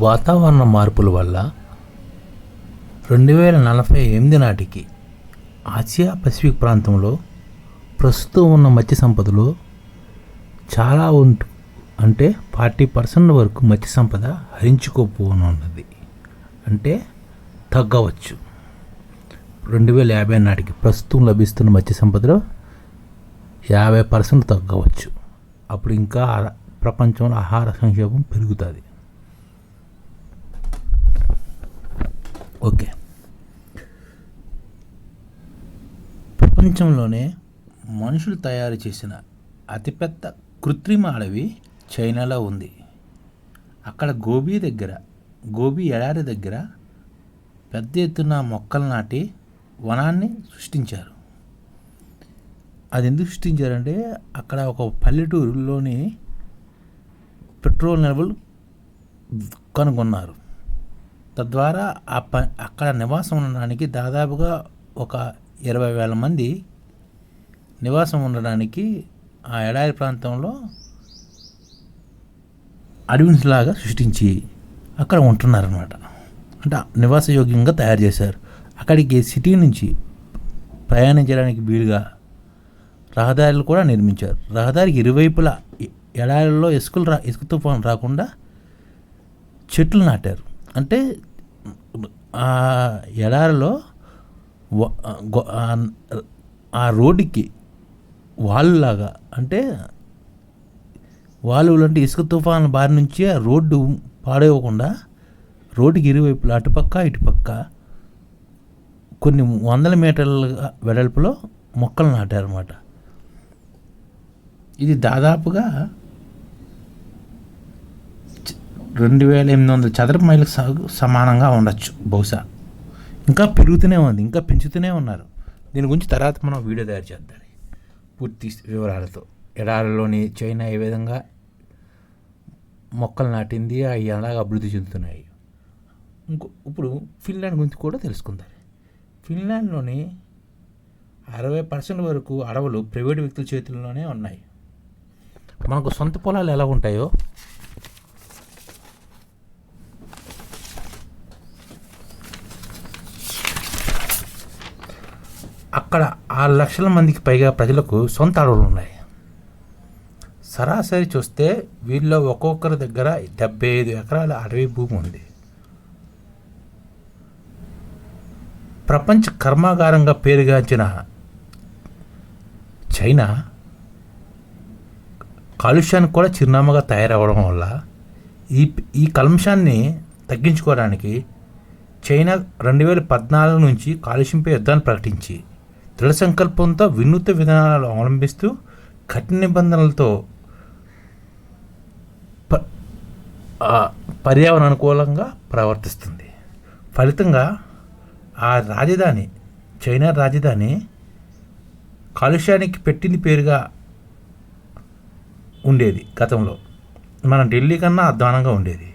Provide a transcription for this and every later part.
వాతావరణ మార్పుల వల్ల రెండు వేల నలభై ఎనిమిది నాటికి ఆసియా పసిఫిక్ ప్రాంతంలో ప్రస్తుతం ఉన్న మత్స్య సంపదలో చాలా ఉంటు అంటే ఫార్టీ పర్సెంట్ వరకు మత్స్య సంపద హరించుకోపోనున్నది. అంటే తగ్గవచ్చు. రెండు వేల యాభై నాటికి ప్రస్తుతం లభిస్తున్న మత్స్య సంపదలో యాభై పర్సెంట్ తగ్గవచ్చు. అప్పుడు ఇంకా ప్రపంచంలో ఆహార సంక్షోభం పెరుగుతుంది. ఓకే. ప్రపంచంలోనే మనుషులు తయారు చేసిన అతిపెద్ద కృత్రిమ అడవి చైనాలో ఉంది. అక్కడ గోబీ దగ్గర గోబీ ఎడారి దగ్గర పెద్ద ఎత్తున మొక్కలు నాటి వనాన్ని సృష్టించారు. అది ఎందుకు సృష్టించారంటే అక్కడ ఒక పల్లెటూరులోని పెట్రోల్ నిల్వలు కనుగొన్నారు. తద్వారా ఆ ప అక్కడ నివాసం ఉండడానికి దాదాపుగా ఒక ఇరవై వేల మంది నివాసం ఉండడానికి ఆ ఎడారి ప్రాంతంలో అడవిలాగా సృష్టించి అక్కడ ఉంటున్నారనమాట అంటే నివాసయోగ్యంగా తయారు చేశారు. అక్కడికి సిటీ నుంచి ప్రయాణించడానికి వీలుగా రహదారులు కూడా నిర్మించారు. రహదారికి ఇరువైపులా ఎడారిలో ఇసుకలు రా ఇసుక తుఫాను రాకుండా చెట్లు నాటారు. అంటే ఆ ఎడారిలో ఆ- రోడ్డుకి వాళ్ళులాగా అంటే వాళ్ళు అంటే ఇసుక తుఫాను బారి నుంచి ఆ రోడ్డు పాడైవ్వకుండా రోడ్డుకి ఇరువైపులా అటుపక్క ఇటుపక్క కొన్ని వందల మీటర్ల వెడల్పులో మొక్కలు నాటారన్నమాట. ఇది దాదాపుగా రెండు వేల ఎనిమిది వందల చదరపు మైళ్ళకు సమానంగా ఉండొచ్చు బహుశా. ఇంకా పెరుగుతూనే ఉంది ఇంకా పెంచుతూనే ఉన్నారు. దీని గురించి తర్వాత మనం వీడియో తయారు చేద్దాం. పూర్తి వివరాలతో. ఎడారిలోని చైనా ఏ విధంగా మొక్కలు నాటింది అవి ఎలాగ అభివృద్ధి చెందుతున్నాయి? ఇంకో ఇప్పుడు ఫిన్లాండ్ గురించి కూడా తెలుసుకుందాం. ఫిన్లాండ్లోని అరవై పర్సెంట్ వరకు అడవులు ప్రైవేట్ వ్యక్తుల చేతుల్లోనే ఉన్నాయి. మనకు సొంత పొలాలు ఎలా ఉంటాయో అక్కడ ఆరు లక్షల మందికి పైగా ప్రజలకు సొంత అడవులు ఉన్నాయి. సరాసరి చూస్తే వీళ్ళలో ఒక్కొక్కరి దగ్గర డెబ్బై ఐదు ఎకరాల అడవి భూమి ఉంది. ప్రపంచ కర్మాగారంగా పేరుగాంచిన చైనా కాలుష్యానికి కూడా చిరునామాగా తయారవడం వల్ల ఈ ఈ కలుషాన్ని తగ్గించుకోవడానికి చైనా రెండు వేల పద్నాలుగు నుంచి కాలుష్యంపై యుద్ధాన్ని ప్రకటించి దృఢ సంకల్పంతో వినూత్న విధానాలు అవలంబిస్తూ కఠిన నిబంధనలతో పర్యావరణ అనుకూలంగా ప్రవర్తిస్తుంది. ఫలితంగా ఆ రాజధాని చైనా రాజధాని కాలుష్యానికి పెట్టింది పేరుగా ఉండేది గతంలో. మన ఢిల్లీ కన్నా అధ్వానంగా ఉండేది.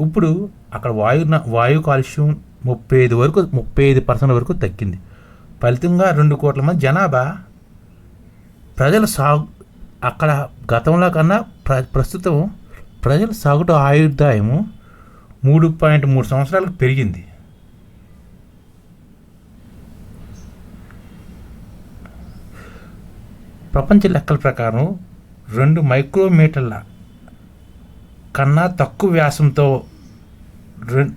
ఇప్పుడు అక్కడ వాయు వాయు కాలుష్యం ముప్పై ఐదు వరకు ముప్పై ఐదు పర్సెంట్ వరకు తగ్గింది. ఫలితంగా రెండు కోట్ల మంది జనాభా. ప్రజల సాగు అక్కడ గతంలో కన్నా ప్ర ప్రస్తుతం ప్రజల సాగుట ఆయుర్దాయము మూడు పాయింట్ మూడు సంవత్సరాలకు పెరిగింది. ప్రపంచ లెక్కల ప్రకారం రెండు మైక్రోమీటర్ల కన్నా తక్కువ వ్యాసంతో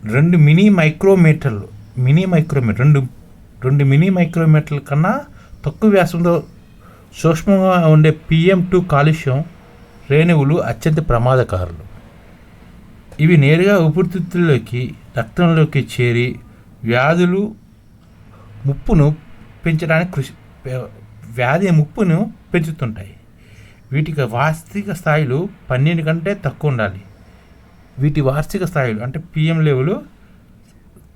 రెండు మినీ మైక్రోమీటర్లు మినీ మైక్రోమీటర్ రెండు రెండు మినీ మైక్రోమీటర్ల కన్నా తక్కువ వ్యాసంతో సూక్ష్మంగా ఉండే పిఎం టూ కాలుష్యం రేణువులు అత్యంత ప్రమాదకారులు. ఇవి నేరుగా ఊపిరితిత్తుల్లోకి రక్తంలోకి చేరి వ్యాధులు ముప్పును పెంచడానికి కృషి వ్యాధి ముప్పును పెంచుతుంటాయి. వీటికి వార్షిక స్థాయిలు పన్నెండు కంటే తక్కువ ఉండాలి. వీటి వార్షిక స్థాయిలు అంటే పిఎం లెవెలు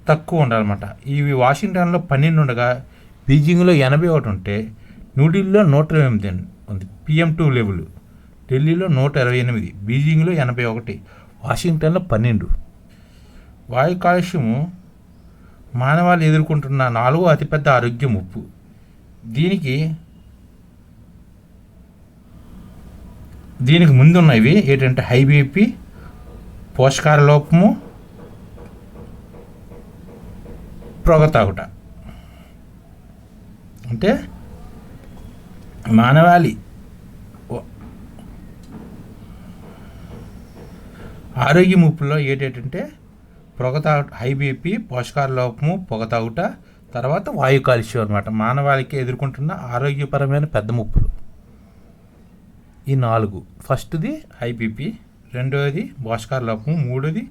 తక్కువ ఉండాలన్నమాట. ఇవి వాషింగ్టన్లో పన్నెండు ఉండగా బీజింగ్లో ఎనభై ఒకటి ఉంటే న్యూఢిల్లీలో నూట ఇరవై ఎనిమిది ఉంది. PM two level. ఢిల్లీలో నూట ఇరవై ఎనిమిది బీజింగ్లో ఎనభై ఒకటి వాషింగ్టన్లో పన్నెండు. వాయు కాలుష్యము మానవాళి ఎదుర్కొంటున్న నాలుగో అతిపెద్ద ఆరోగ్య ముప్పు. దీనికి దీనికి ముందున్నవి ఏంటంటే హై బీపీ పోషకాహార లోపము పొగ తాగుట అంటే మానవాళి. ఆరోగ్య ముప్పుల్లో ఏంటంటే పొగ తాగు హై బీపీ పోషకాల లోపము పొగ తాగుట తర్వాత వాయు కాలుష్యం అనమాట మానవాళికి ఎదుర్కొంటున్న ఆరోగ్యపరమైన పెద్ద ముప్పులు. ఈ నాలుగు. ఫస్ట్ది హై బీపీ రెండవది పోషకాల లోపము మూడోది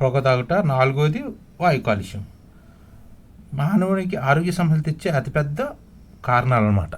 పొగ తాగుట నాలుగోది వాయు కాలుష్యం. మానవునికి ఆరోగ్య సమస్యలు తెచ్చే అతిపెద్ద కారణాలు అన్నమాట